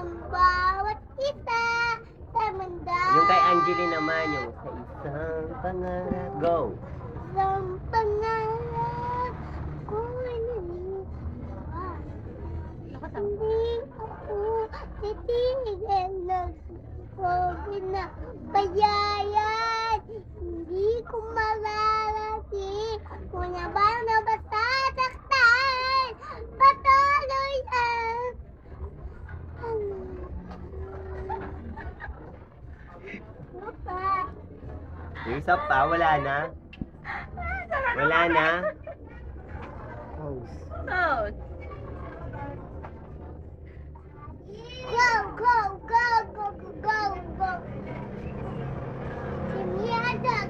ang bawat kita sa mundo. Yung kay Angeli naman, yung sa isang pangarap. Go! Isang pangarap ko naniniwa. Hindi ako titigil ng COVID na bayan. Yung sopa, wala na? Wala na? Pose. Pose. Go, go, go, go, go, go. Give me.